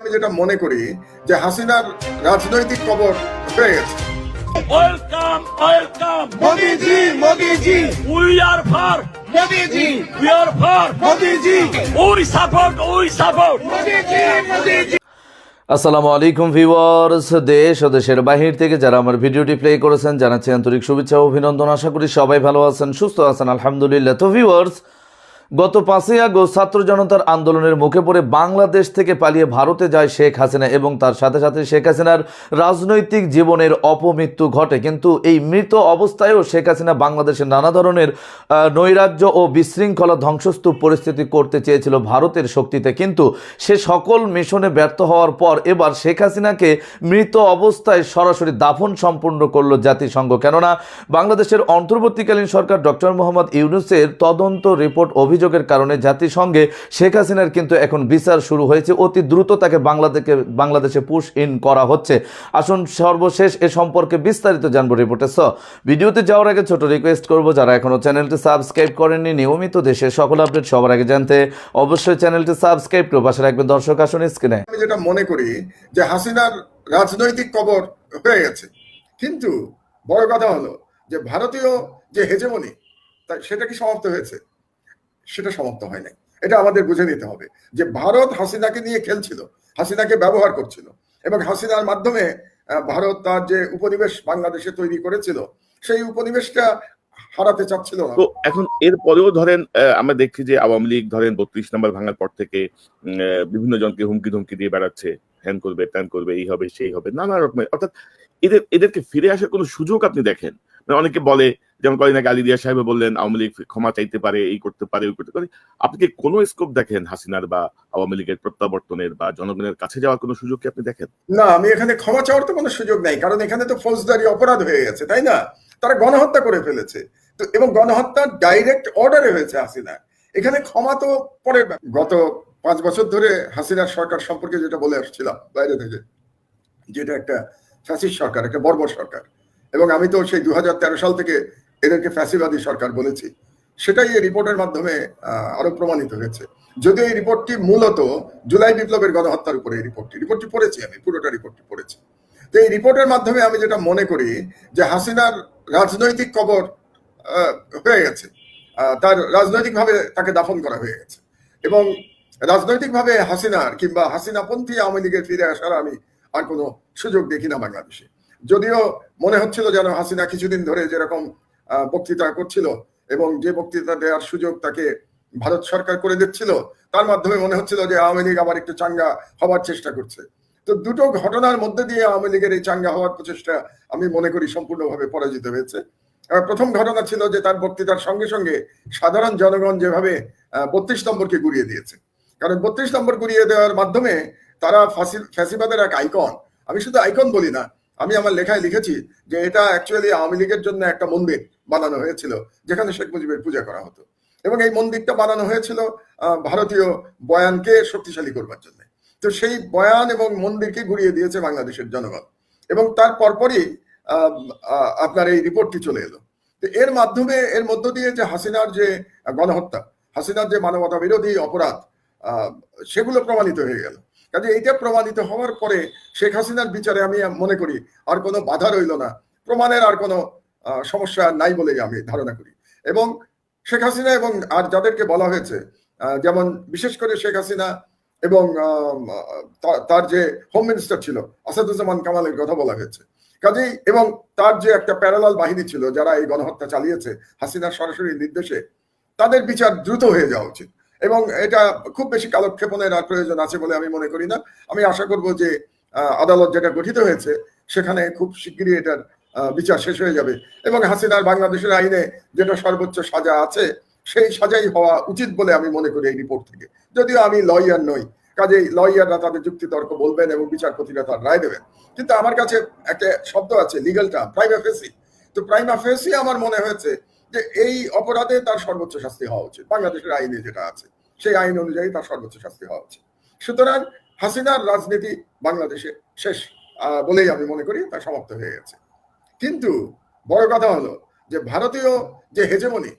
আমি যেটা মনে করি যে হাসিনার রাজনৈতিক কবর হয়ে গেছে। আসসালামু আলাইকুম ভিওয়ার্স দেশ ও দেশের বাহির থেকে যারা আমার ভিডিওটি প্লে করেছেন জানাচ্ছি আন্তরিক শুভেচ্ছা ও অভিনন্দন। আশা করি সবাই ভালো আছেন সুস্থ আছেন আলহামদুলিল্লাহ। তো ভিওয়ার্স গত পাঁচই আগস্ট ছাত্র জনতার আন্দোলনের মুখে পড়ে বাংলাদেশ থেকে পালিয়ে ভারতে যায় শেখ হাসিনা এবং তার সাথে সাথে শেখ হাসিনার রাজনৈতিক জীবনের অপমৃত্যু ঘটে। কিন্তু এই মৃত অবস্থায়ও শেখ হাসিনা বাংলাদেশের নানা ধরনের নৈরাজ্য ও বিশৃঙ্খলা ধ্বংসস্তূপ পরিস্থিতি করতে চেয়েছিল ভারতের শক্তিতে। কিন্তু সে সকল মিশনে ব্যর্থ হওয়ার পর এবার শেখ হাসিনাকে মৃত অবস্থায় সরাসরি দাফন সম্পূর্ণ করল জাতিসংঘ। কেননা বাংলাদেশের অন্তর্বর্তীকালীন সরকার ডক্টর মোহাম্মদ ইউনুসের তদন্ত রিপোর্ট অভিযোগের কারণে জাতিসংঘে শেখ হাসিনার কিন্তু এখন বিচার শুরু হয়েছে। অতি দ্রুত তাকে বাংলাদেশে বাংলাদেশে পুশ ইন করা হচ্ছে। আসুন সর্বশেষ এ সম্পর্কে বিস্তারিত জানব রিপোর্টে। স, ভিডিওতে যাওয়ার আগে ছোট রিকোয়েস্ট করব, যারা এখনও চ্যানেলটি সাবস্ক্রাইব করেননি, নিয়মিত দেশের সকল আপডেট সবার আগে জানতে অবশ্যই চ্যানেলটি সাবস্ক্রাইব করে পাশে রাখবেন। দর্শক, আসুন স্ক্রিনে আমি যেটা মনে করি যে হাসিনার রাজনৈতিক কবর হয়ে গেছে। কিন্তু বড় কথা হলো যে ভারতীয় যে হেজেমনি, তা সেটা কি সমাপ্ত হয়েছে? সেটা সমাপ্ত হয় নাই। এটা আমাদের বুঝে নিতে হবে যে ভারত হাসিনাকে নিয়ে খেলছিল, হাসিনাকে ব্যবহার করছিল এবং হাসিনার মাধ্যমে ভারত তার যে উপনিবেশ বাংলাদেশে তৈরি করেছিল, সেই উপনিবেশটা হারাতে চাচ্ছিল না। তো এখন এর পরেও ধরেন আমরা দেখছি যে আওয়ামী লীগ ধরেন বত্রিশ নম্বর ভাঙার পর থেকে বিভিন্ন জনকে হুমকি ধুমকি দিয়ে বেড়াচ্ছে, হ্যান করবে, ত্যান করবে, এই হবে, সেই হবে, নানা রকমের, অর্থাৎ এদের, এদেরকে ফিরে আসার কোনো সুযোগ আপনি দেখেন? অনেকে বলে, যেমন কদিন আগে আলিদিয়া সাহেব বললেন, আওয়ামী লীগ ক্ষমা চাইতে পারে, এই করতে পারে, ওই করতে পারে। আপনি কি কোনো স্কোপ দেখেন হাসিনার বা আওয়ামী লীগের প্রত্যাবর্তনের বা জনগণের কাছে যাওয়ার কোনো সুযোগ কি আপনি দেখেন? না, আমি এখানে ক্ষমা চাওয়ার তো কোনো সুযোগ নাই, কারণ এখানে তো ফৌজদারি অপরাধ হয়ে গেছে, তাই না? তারা গণহত্যা করে ফেলেছে। তো, এবং গণহত্যা ডাইরেক্ট অর্ডারে হয়েছে হাসিনা। এখানে ক্ষমা তো ব্যাপার। গত পাঁচ বছর ধরে হাসিনার সরকার সম্পর্কে যেটা বলে আসছিলাম, বাইরে থেকে, যেটা একটা ফ্যাসিস্ট সরকার, একটা বর্বর সরকার। এবং আমি তো সেই দু হাজার তেরো সাল থেকে এদেরকে ফ্যাসিবাদী সরকার বলেছি। সেটাই এই রিপোর্টের মাধ্যমে আরও প্রমাণিত হয়েছে। যদিও এই রিপোর্টটি মূলত জুলাই বিপ্লবের গণহত্যার উপরে এই রিপোর্টটি রিপোর্টটি পড়েছি আমি, পুরোটা রিপোর্টটি পড়েছি। তো এই রিপোর্টের মাধ্যমে আমি যেটা মনে করি যে হাসিনার রাজনৈতিক কবর হয়ে গেছে। তার রাজনৈতিকভাবে তাকে দাফন করা হয়ে গেছে। এবং রাজনৈতিকভাবে হাসিনার কিংবা হাসিনাপন্থী আওয়ামী লীগের ফিরে আসার আমি আর কোনো সুযোগ দেখি না বাংলাদেশে। যদিও মনে হচ্ছিল যেন হাসিনা কিছুদিন ধরে যেরকম বক্তৃতা করছিল এবং যে বক্তৃতা দেওয়ার সুযোগ তাকে ভারত সরকার করে দিচ্ছিল, তার মাধ্যমে মনে হচ্ছিল যে আওয়ামী লীগ আবার একটু চাঙ্গা হওয়ার চেষ্টা করছে। তো দুটো ঘটনার মধ্যে দিয়ে আওয়ামী লীগের এই চাঙ্গা হওয়ার প্রচেষ্টা আমি মনে করি সম্পূর্ণভাবে পরাজিত হয়েছে। প্রথম ঘটনা ছিল যে তার বক্তৃতার সঙ্গে সঙ্গে সাধারণ জনগণ যেভাবে বত্রিশ নম্বরকে গুড়িয়ে দিয়েছে। কারণ বত্রিশ নম্বর গুড়িয়ে দেওয়ার মাধ্যমে তারা ফাসি- ফ্যাসিবাদের এক আইকন। আমি শুধু আইকন বলি না আমি আমার লেখায় লিখেছি যে এটা অ্যাকচুয়ালি আওয়ামী লীগের জন্য একটা মন্দির বানানো হয়েছিল, যেখানে শেখ মুজিবের পূজা করা হতো। এবং এই মন্দিরটা বানানো হয়েছিল ভারতীয় বয়ানকে শক্তিশালী করবার জন্য। তো সেই বয়ান এবং মন্দিরকে ঘুরিয়ে দিয়েছে বাংলাদেশের জনগণ। এবং তার পরপরই আপনার এই রিপোর্টটি চলে এলো। তো এর মাধ্যমে, এর মধ্য দিয়ে যে হাসিনার যে গণহত্যা, হাসিনার যে মানবতা বিরোধী অপরাধ সেগুলো প্রমাণিত হয়ে গেল। কাজে এইটা প্রমাণিত হওয়ার পরে শেখ হাসিনার বিচারে আমি মনে করি আর কোনো বাধা রইল না। প্রমাণের আর কোনো সমস্যা নাই বলেই আমি ধারণা করি। এবং শেখ হাসিনা এবং আর যাদেরকে বলা হয়েছে যেমন বিশেষ করে শেখ হাসিনা এবং তার যে হোম মিনিস্টার ছিল, আসাদুজ্জামান কামালের কথা বলা হয়েছে। কাজেই এবং তার যে একটা প্যারালাল বাহিনী ছিল, যারা এই গণহত্যা চালিয়েছে, হাসিনার সরাসরি নির্দেশে, তাদের বিচার দ্রুত হয়ে যাওয়া উচিত। এবং এটা খুব বেশি কালক্ষেপণের আর প্রয়োজন আছে বলে আমি মনে করি না। আমি আশা করব যে আদালত যেটা গঠিত হয়েছে, সেখানে খুব শিগগিরই এটার বিচার শেষ হয়ে যাবে। এবং হাসিনার বাংলাদেশের আইনে যেটা সর্বোচ্চ সাজা আছে, সেই সাজাই হওয়া উচিত বলে আমি মনে করি এই রিপোর্ট থেকে। যদিও আমি লয়ার নই, কাজেই লয়াররা তাদের যুক্তি তর্ক বলবেন এবং বিচারপতিরা তার রায় দেবেন। কিন্তু আমার কাছে একটা শব্দ আছে লিগালটা প্রাইমা ফেসি তো প্রাইমা ফেসি আমার মনে হয়েছে যে এই অপরাধে তার সর্বোচ্চ শাস্তি হওয়া উচিত। বাংলাদেশের আইনে যেটা আছে, সেই আইন অনুযায়ী তার সর্বোচ্চ শাস্তি হওয়া উচিত। সুতরাং হাসিনার রাজনীতি বাংলাদেশে শেষ বলেই আমি মনে করি তা সমাপ্ত হয়ে গেছে। কিন্তু বড় কথা হলো যে ভারতীয় যে হেজেমনি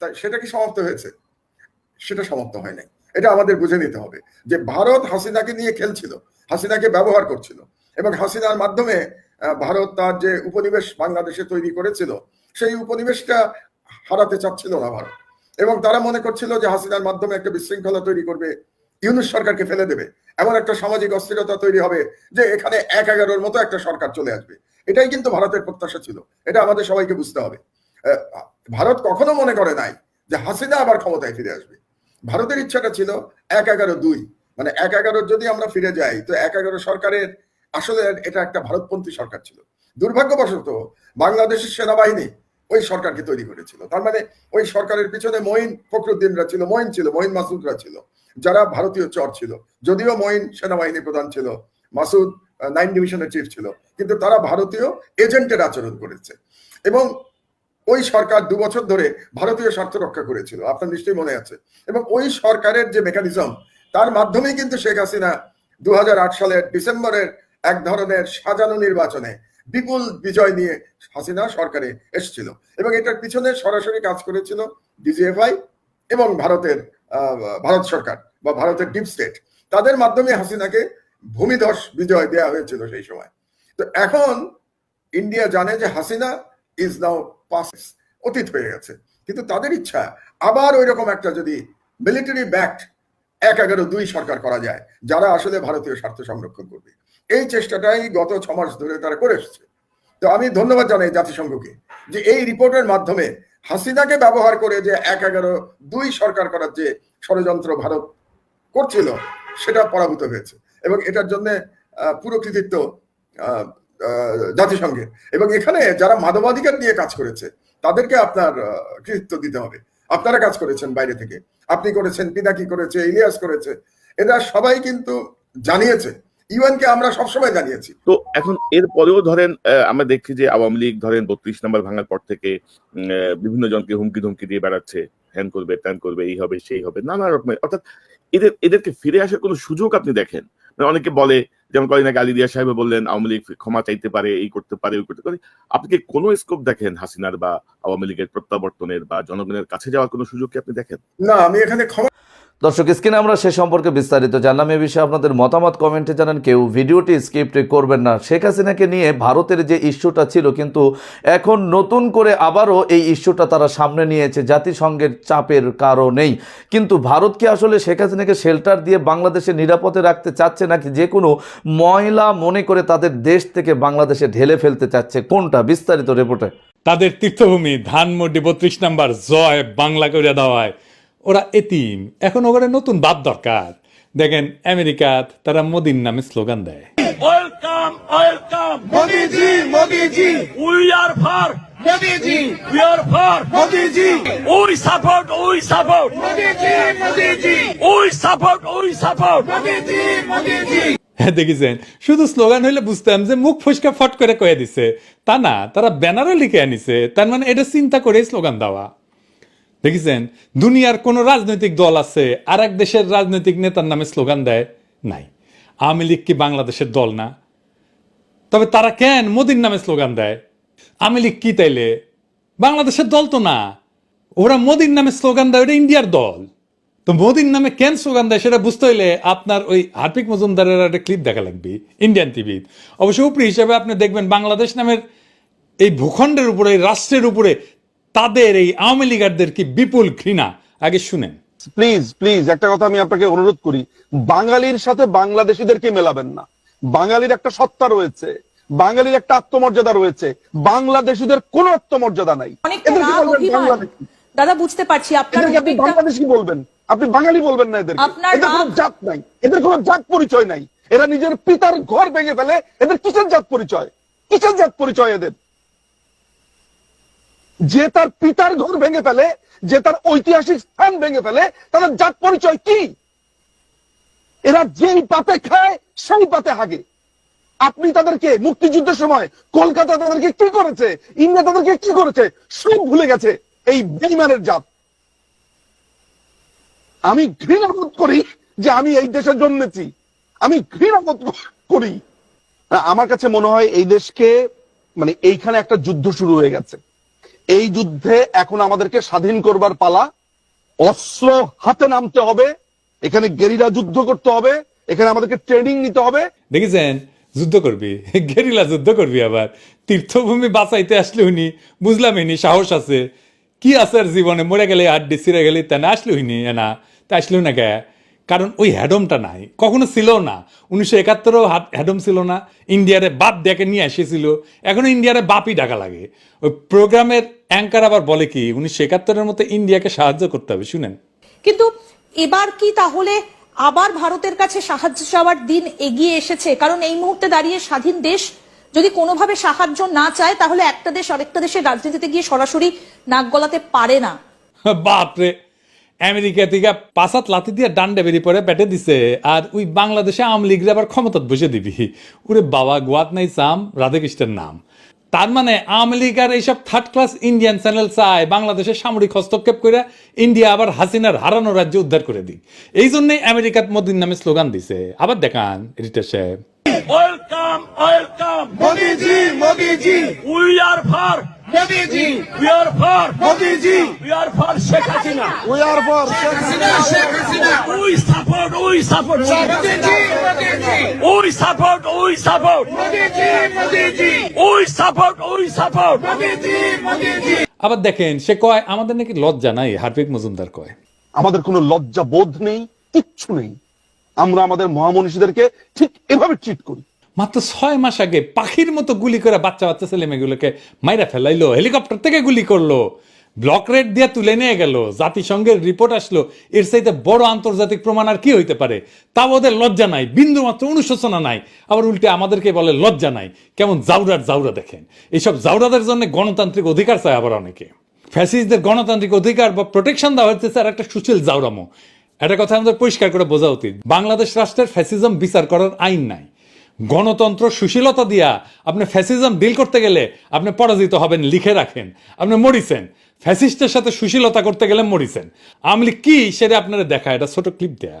তা সেটা কি সমাপ্ত হয়েছে? সেটা সমাপ্ত হয় নাই। এটা আমাদের বুঝে নিতে হবে যে ভারত হাসিনাকে নিয়ে খেলছিল, হাসিনাকে ব্যবহার করছিল এবং হাসিনার মাধ্যমে ভারত তার যে উপনিবেশ বাংলাদেশে তৈরি করেছিল, সেই উপনিবেশটা হারাতে চাচ্ছিল না ভারত। এবং তারা মনে করছিল যে হাসিনার মাধ্যমে একটা বিশৃঙ্খলা তৈরি করবে, ইউনুস সরকারকে ফেলে দেবে। এমন একটা সামাজিক অস্থিরতা তৈরি হবে যে এখানে এক এগারোর মতো একটা সরকার চলে আসবে। এটাই কিন্তু ভারতের প্রত্যাশা ছিল। এটা আমাদের সবাইকে বুঝতে হবে। ভারত কখনো মনে করে নাই যে হাসিনা আবার ক্ষমতায় ফিরে আসবে। ভারতের ইচ্ছাটা ছিল এক এগারো দুই। মানে এক এগারো যদি আমরা ফিরে যাই, তো এক এগারো সরকারের আসলে এটা একটা ভারতপন্থী সরকার ছিল। দুর্ভাগ্যবশত বাংলাদেশের সেনাবাহিনী ওই সরকারকে তৈরি করেছিল। তার মানে ওই সরকারের পিছনে মঈন ফখরুদ্দিনরা ছিল, মঈন ছিল, মঈন মাসুদরা ছিল, যারা ভারতীয় চর ছিল। যদিও মঈন সেনাবাহিনী প্রধান ছিল, মাসুদ নাইন ডিভিশনের চিফ ছিল, কিন্তু তারা ভারতীয় এজেন্টের আচরণ করেছে। এবং ওই সরকার দু বছর ধরে ভারতীয় স্বার্থ রক্ষা করেছিল, আপনার নিশ্চয়ই মনে আছে। এবং ওই সরকারের যে মেকানিজম তার মাধ্যমেই কিন্তু শেখ হাসিনা দু হাজার আট সালের ডিসেম্বরের এক ধরনের সাজানো নির্বাচনে বিপুল বিজয় নিয়ে হাসিনা সরকারে এসেছিল। এবং এটার পিছনে সরাসরি কাজ করেছিল ডিজিএফআই এবং ভারতের ভারত সরকার বা ভারতের ডিপ স্টেট। তাদের মাধ্যমে হাসিনাকে ভূমিধস বিজয় দেওয়া হয়েছিল সেই সময়। তো এখন ইন্ডিয়া জানে যে হাসিনা ইজ নাও পাস অতীত হয়ে গেছে। কিন্তু তাদের ইচ্ছা আবার ওই রকম একটা যদি মিলিটারি ব্যাক্ট এক এগারো দুই সরকার করা যায়, যারা আসলে ভারতীয় স্বার্থ সংরক্ষণ করবে। এই চেষ্টাটাই গত ছ মাস ধরে তারা করে এসছে। তো আমি ধন্যবাদ জানাই জাতিসংঘকে যে এই রিপোর্টের মাধ্যমে হাসিনাকে ব্যবহার করে যে এক এগারো দুই সরকার করার যে ষড়যন্ত্র ভারত করছিল, সেটা পরাভূত হয়েছে এবং এটার জন্য পুরো কৃতিত্ব জাতিসংঘের এবং এখানে যারা মানবাধিকার নিয়ে কাজ করেছে, তাদেরকে আপনার কৃতিত্ব দিতে হবে। আপনারা কাজ করেছেন বাইরে থেকে। আপনি করেছেন, পিনাকি করেছে, ইলিয়াস করেছে। এরা সবাই কিন্তু জানিয়েছে ইউএনকে আমরা সবসময় জানিয়েছি। তো এখন এর পরেও ধরেন আমরা দেখছি যে আওয়ামী লীগ ধরেন বত্রিশ নম্বর ভাঙার পর থেকে বিভিন্ন জনকে হুমকি ধুমকি দিয়ে বেড়াচ্ছে। হ্যান করবে ত্যান করবে এই হবে সেই হবে নানা রকমের। অর্থাৎ এদের এদেরকে ফিরে আসার কোনো সুযোগ আপনি দেখেন? মানে অনেকে বলে যেমন কদিন আগে আলিদিয়া সাহেব বললেন আওয়ামী লীগ ক্ষমা চাইতে পারে এই করতে পারে ওই করতে পারে। আপনি কি কোনো স্কোপ দেখেন হাসিনার বা আওয়ামী লীগের প্রত্যাবর্তনের বা জনগণের কাছে যাওয়ার কোনো সুযোগ কি আপনি দেখেন? না আমি এখানে ক্ষমা দর্শক, স্ক্রিনে আমরা সে সম্পর্কে বিস্তারিত জানলাম। এ বিষয়ে আপনাদের মতামত কমেন্টে জানান। কেউ ভিডিওটি স্ক্রিপ্ট করবেন না। শেখ হাসিনাকে নিয়ে ভারতের যে ইস্যুটা ছিল, কিন্তু এখন নতুন করে আবারও এই ইস্যুটা তারা সামনে নিয়েছে জাতিসংঘের চাপের কারণেই। কিন্তু ভারত কি আসলে শেখ হাসিনাকে শেল্টার দিয়ে বাংলাদেশে নিরাপদে রাখতে চাচ্ছে, নাকি যে কোনো ময়লা মনে করে তাদের দেশ থেকে বাংলাদেশে ঢেলে ফেলতে চাচ্ছে? কোনটা? বিস্তারিত রিপোর্টে তাদের তীর্থভূমি ধানমন্ডি বত্রিশ নাম্বার জয় বাংলা করে দেওয়ায়। ওরা এতিম। এখন ওখানে নতুন বাপ দরকার। দেখেন আমেরিকা তারা মোদীর নামে স্লোগান দেয়। ওয়েলকাম হ্যাঁ, দেখিছেন? শুধু স্লোগান হইলে বুঝতাম যে মুখ ফুসকা ফট করে কয়ে দিছে। তা না তারা ব্যানারও লিখে আনিছে। তার মানে এটা চিন্তা করে স্লোগান দেওয়া। দেখেছেন? দুনিয়ার কোন রাজনৈতিক দল আছে আর এক দেশের রাজনৈতিক নেতার নামে স্লোগান দেয়, নাই। আওয়ামী লীগ কি বাংলাদেশের দল না? তবে তারা কেন মোদির নামে স্লোগান দেয়? আওয়ামী লীগ কি তাইলে? বাংলাদেশের দল তো না। ওরা মোদির নামে স্লোগান দেয় ওটা ইন্ডিয়ার দল। তো মোদির নামে কেন স্লোগান দেয় সেটা বুঝতে হইলে আপনার ওই হার্পিক মজুমদারের একটা ক্লিপ দেখা লাগবে ইন্ডিয়ান টিভি অবশ্য উপরি হিসেবে আপনি দেখবেন বাংলাদেশ নামের এই ভূখণ্ডের উপরে, এই রাষ্ট্রের উপরে তাদের এই আওয়ামী লীগারদের কি বিপুল ঘৃণা? আগে শুনেন। প্লিজ প্লিজ একটা কথা আমি আপনাকে অনুরোধ করি। বাঙালির সাথে বাংলাদেশিদেরকে মেলাবেন না? বাঙালির একটা সত্তা রয়েছে বাঙালির একটা আত্মমর্যাদা রয়েছে বাংলাদেশিদের কোনো আত্মমর্যাদা নাই। দাদা বুঝতে পারছি আপনার এদেরকে আপনি উদ্বেগটা- বাংলাদেশি বলবেন। আপনি বাঙালি বলবেন না এদের এদের কোনো জাত নাই। এদের কোনো জাত পরিচয় নাই। এরা নিজের পিতার ঘর ভেঙে ফেলে এদের কিসের জাত পরিচয়? কিসের জাত পরিচয় এদের? যে তার পিতার ঘর ভেঙে ফেলে, যে তার ঐতিহাসিক স্থান ভেঙে ফেলে তাদের জাত পরিচয় কি? এরা যেই পাতে খায়, সেই পাতে হাগে। আপনি তাদেরকে মুক্তিযুদ্ধের সময় কলকাতা তাদেরকে কি করেছে, ইন্ডিয়া তাদেরকে কি করেছে, সব ভুলে গেছে এই বেইমানের জাত। আমি ঘৃণা বোধ করি যে আমি এই দেশে জন্মেছি। আমি ঘৃণা বোধ করি। আমার কাছে মনে হয় এই দেশকে মানে এইখানে একটা যুদ্ধ শুরু হয়ে গেছে। এই যুদ্ধে এখন আমাদেরকে স্বাধীন করবার পালা। অস্ত্র হাতে নামতে হবে, এখানে গেরিলা যুদ্ধ করতে হবে, এখানে আমাদেরকে ট্রেনিং নিতে হবে। দেখেছেন? যুদ্ধ করবি, গেরিলা যুদ্ধ করবি আবার। তীর্থভূমি বাঁচাইতে আসলে উনি, বুঝলাম ইনি সাহস আছে। কি আছে আর জীবনে? মরে গেলে আড্ডি, ছিঁড়ে গেলে তা না আসলে হইনি না। তা আসলেও না গে কারণ ওই হ্যাডমটা নাই কখনো ছিল না। উনিশশো একাত্তরও হ্যাডম ছিল না ইন্ডিয়ারে বাপ ডেকে নিয়ে এসেছিল এখনও ইন্ডিয়ারে বাপই ডাকা লাগে। ওই প্রোগ্রামের অ্যাঙ্কার আবার বলে কি উনিশশো একাত্তরের মতো ইন্ডিয়াকে সাহায্য করতে হবে শুনেন। কিন্তু এবার কি তাহলে আবার ভারতের কাছে সাহায্য চাওয়ার দিন এগিয়ে এসেছে? কারণ এই মুহূর্তে দাঁড়িয়ে স্বাধীন দেশ যদি কোনোভাবে সাহায্য না চায় তাহলে একটা দেশ আরেকটা দেশের রাজনীতিতে গিয়ে সরাসরি নাক গলাতে পারে না। বাপরে আমেরিকা থেকে পাঁচাত লাথি দিয়ে ডান্ডে বেরিয়ে পরে ব্যাটে দিছে, আর ওই বাংলাদেশে আওয়ামী লীগরে আবার ক্ষমতাত বসে দিবি। ওরে বাবা, গোয়াত নাই চাম রাধাকৃষ্ণের নাম। তার মানে আওয়ামী লীগ আর এইসব থার্ড ক্লাস ইন্ডিয়ান চ্যানেল চায় বাংলাদেশের সামরিক হস্তক্ষেপ করে ইন্ডিয়া আবার হাসিনার হারানো রাজ্য উদ্ধার করে দিক। এই জন্যই আমেরিকাত মোদির নামে স্লোগান দিছে। আবার দেখান রিটার সাহেব। Welcome welcome Modiji Modiji we are for Modiji we are for Modiji we are for Sheikh Hasina we are for Sheikh Hasina Sheikh Hasina we support we support Modiji Modiji we support we support Modiji Modiji we support we support Modiji Modiji আবার দেখেন সে কয় আমাদের নাকি লজ্জা নাই Harpic Majumdar কয়। আমাদের কোনো লজ্জা বোধ নেই কিচ্ছু নেই। আমরা আমাদের মহামনীষীদেরকে ঠিক এভাবে ট্রিট করি। মাত্র ছয় মাস আগে পাখির মতো গুলি করে বাচ্চা বাচ্চা ছেলে মেয়েগুলোকে মাইরা ফেলাইলো হেলিকপ্টার থেকে গুলি করল ব্লক রেড দিয়ে তুলে নিয়ে গেল, জাতিসংঘের রিপোর্ট আসলো, এর চাইতে বড় আন্তর্জাতিক প্রমাণ আর কি হইতে পারে? তাও ওদের লজ্জা নাই বিন্দু মাত্র অনুশোচনা নাই, আবার উল্টে আমাদেরকে বলে লজ্জা নাই। কেমন জাউরার জাউরা দেখেন, এইসব জাউরাদের জন্য গণতান্ত্রিক অধিকার চায় আবার অনেকে। ফ্যাসিস্টদের গণতান্ত্রিক অধিকার বা প্রোটেকশন দেওয়া হচ্ছে স্যার, একটা সুশীল জাউরামো। একটা কথা আমাদের পরিষ্কার করে বোঝা উচিত। বাংলাদেশ রাষ্ট্রের ফ্যাসিজম বিচার করার আইন নাই। গণতন্ত্র সুশীলতা দিয়া আপনি ফ্যাসিজম ডিল করতে গেলে আপনি পরাজিত হবেন, লিখে রাখেন। আপনি মরিছেন। ফ্যাসিস্টের সাথে সুশীলতা করতে গেলে মরিছেন। আমলি কি সেটা আপনারা দেখা এটা ছোট ক্লিপ দেয়া।